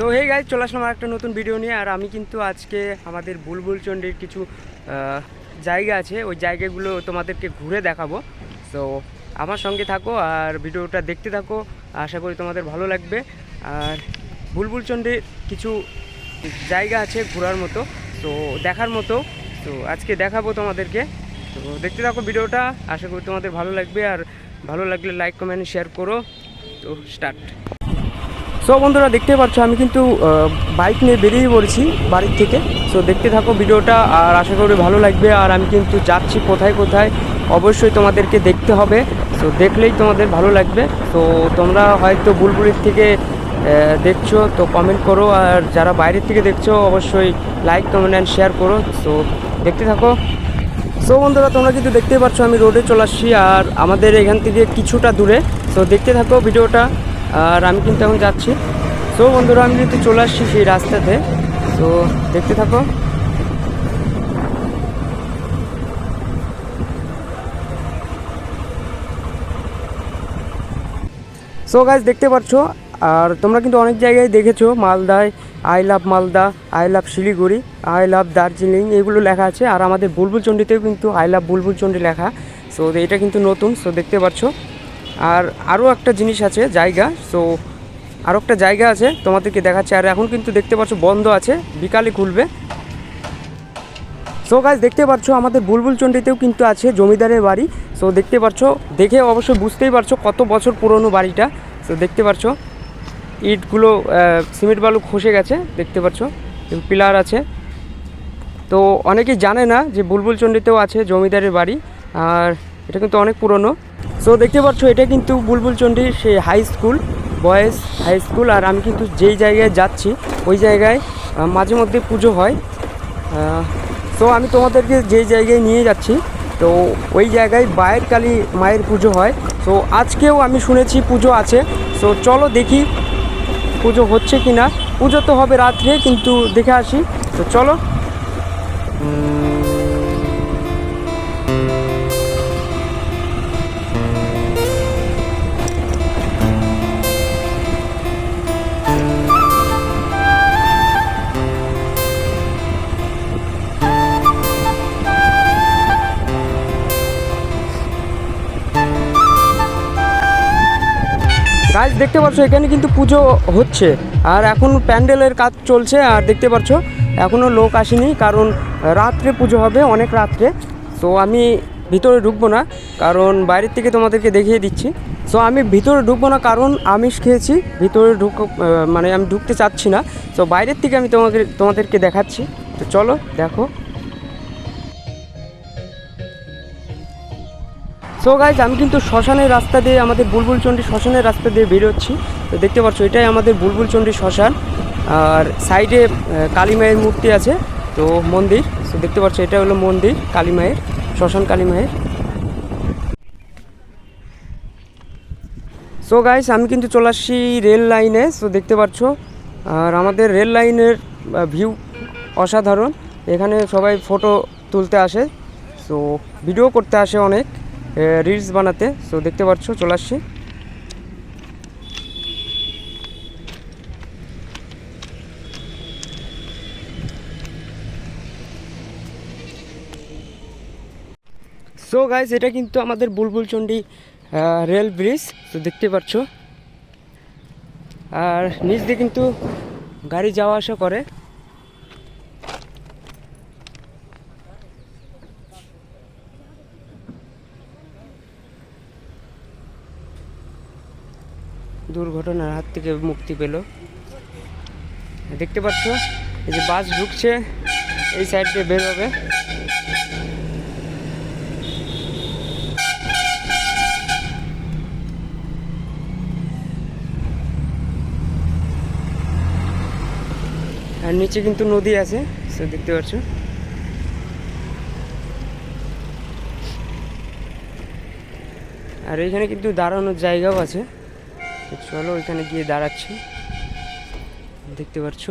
So hey guys চলে আসলাম আর একটা নতুন ভিডিও নিয়ে। আর আমি কিন্তু আজকে আমাদের বুলবুল চণ্ডীর কিছু জায়গা আছে। ওই জায়গাগুলো তোমাদেরকে ঘুরে দেখাবো। সো আমার সঙ্গে থাকো আর ভিডিওটা দেখতে থাকো। আশা করি তোমাদের ভালো লাগবে। আর বুলবুল চণ্ডীর কিছু জায়গা আছে ঘোরার মতো। তো দেখার মতো। তো আজকে দেখাবো তোমাদেরকে। তো দেখতে থাকো ভিডিওটা। আশা করি তোমাদের ভালো লাগবে। আর ভালো লাগলে লাইক কমেন্ট শেয়ার করো। তো স্টার্ট সো বন্ধুরা দেখতে পাচ্ছ, আমি কিন্তু বাইক নিয়ে বেরিয়ে পড়েছি বাড়ির থেকে। সো দেখতে থাকো ভিডিওটা, আর আশা করি ভালো লাগবে। আর আমি কিন্তু যাচ্ছি কোথায় কোথায়, অবশ্যই তোমাদেরকে দেখতে হবে। সো দেখলেই তোমাদের ভালো লাগবে। তো তোমরা হয়তো বুলবুলির থেকে দেখছ, তো কমেন্ট করো। আর যারা বাইরের থেকে দেখছ, অবশ্যই লাইক কমেন্ট অ্যান্ড শেয়ার করো। সো দেখতে থাকো। সো বন্ধুরা, তোমরা কিন্তু দেখতেই পাচ্ছ, আমি রোডে চলে আসছি। আর আমাদের এখান থেকে কিছুটা দূরে। সো দেখতে থাকো ভিডিওটা। আর আমি কিন্তু এখন যাচ্ছি। সো বন্ধুরা, আমি কিন্তু চলে আসছি সেই রাস্তাতে। সো দেখতে থাকো। সো গাছ দেখতে পাচ্ছ, আর তোমরা কিন্তু অনেক জায়গায় দেখেছ, মালদায়, I love Malda, I love Siliguri, I love Darjeeling, এগুলো লেখা আছে। আর আমাদের বুলবুল চণ্ডীতেও কিন্তু আই লাভ বুলবুল চণ্ডী লেখা। সো এটা কিন্তু নতুন সো দেখতে পাচ্ছ। আর আরও একটা জিনিস আছে, জায়গা। সো আরও একটা জায়গা আছে, তোমাদেরকে দেখাচ্ছে। আর এখন কিন্তু দেখতে পাচ্ছ, বন্ধ আছে, বিকালে খুলবে। সো গাছ দেখতে পাচ্ছ, আমাদের বুলবুল চণ্ডীতেও কিন্তু আছে জমিদারের বাড়ি। সো দেখতে পাচ্ছ, দেখে অবশ্যই বুঝতেই পারছ কত বছর পুরনো বাড়িটা। সো দেখতে পাচ্ছ, ইটগুলো সিমেন্ট বালু খসে গেছে, দেখতে পাচ্ছ পিলার আছে। তো, অনেকেই জানে না যে বুলবুল চণ্ডীতেও আছে জমিদারের বাড়ি, আর এটা কিন্তু অনেক পুরনো। সো দেখতে পাচ্ছ, এটা কিন্তু বুলবুল চণ্ডীর সেই high school boys high school আর আমি কিন্তু যেই জায়গায় যাচ্ছি, ওই জায়গায় মাঝে মধ্যে পুজো হয়। তো আমি তোমাদেরকে যেই জায়গায় নিয়ে যাচ্ছি, তো ওই জায়গায় বায়ের কালী মায়ের পুজো হয়। তো আজকেও আমি শুনেছি পুজো আছে। তো চলো দেখি পুজো হচ্ছে কি না পুজো তো হবে রাত্রে, কিন্তু দেখে আসি। তো চলো। গাছ দেখতে পাচ্ছ, এখানে কিন্তু পুজো হচ্ছে। আর এখন প্যান্ডেলের কাজ চলছে, আর দেখতে পাচ্ছ এখনও লোক আসেনি, কারণ রাত্রে পুজো হবে, অনেক রাত্রে। তো আমি ভিতরে ঢুকবো না, কারণ বাইরের থেকে তোমাদেরকে দেখিয়ে দিচ্ছি। সো আমি ভিতরে ঢুকবো না, কারণ আমিষ খেয়েছি, ভিতরে ঢুক মানে আমি ঢুকতে চাচ্ছি না। তো বাইরের থেকে আমি তোমাকে, তোমাদেরকে দেখাচ্ছি। তো চলো, দেখো। সো গাইজ আমি কিন্তু শ্মশানের রাস্তা দিয়ে আমাদের বুলবুল বুলবুলচণ্ডী শ্মশানের রাস্তা দিয়ে বেরোচ্ছি। তো দেখতে পাচ্ছ এটাই আমাদের বুলবুল বুলবুলচণ্ডী শ্মশান। আর সাইডে আহ, কালী মায়ের মূর্তি আছে তো মন্দির। তো দেখতে পাচ্ছ এটা হলো মন্দির কালী মায়ের শ্মশান কালী মায়ের। সো গাইস আমি কিন্তু চলে আসছি রেল লাইনে সো দেখতে পাচ্ছ। আর আমাদের রেল লাইনের ভিউ অসাধারণ। এখানে সবাই ফটো তুলতে আসে। সো ভিডিও করতে আসে অনেক। রিলস বানাতে। সো দেখতে পাচ্ছ, চলে আসছি। সো গাইজ এটা কিন্তু আমাদের বুলবুলচণ্ডী রেল ব্রিজ তো দেখতে পাচ্ছ। আর নিচ দিয়ে কিন্তু গাড়ি যাওয়া আসা করে। দুর্ঘটনার হাত থেকে মুক্তি পেল। দেখতে পাচ্ছ, এই যে বাস ঢুকছে, এই সাইড দিয়ে বের হবে। আর নিচে কিন্তু নদী আছে, সে দেখতে পাচ্ছ। আর এখানে কিন্তু দাঁড়ানোর জায়গাও আছে। চলো ওইখানে গিয়ে দাঁড়াচ্ছি। দেখতে পাচ্ছ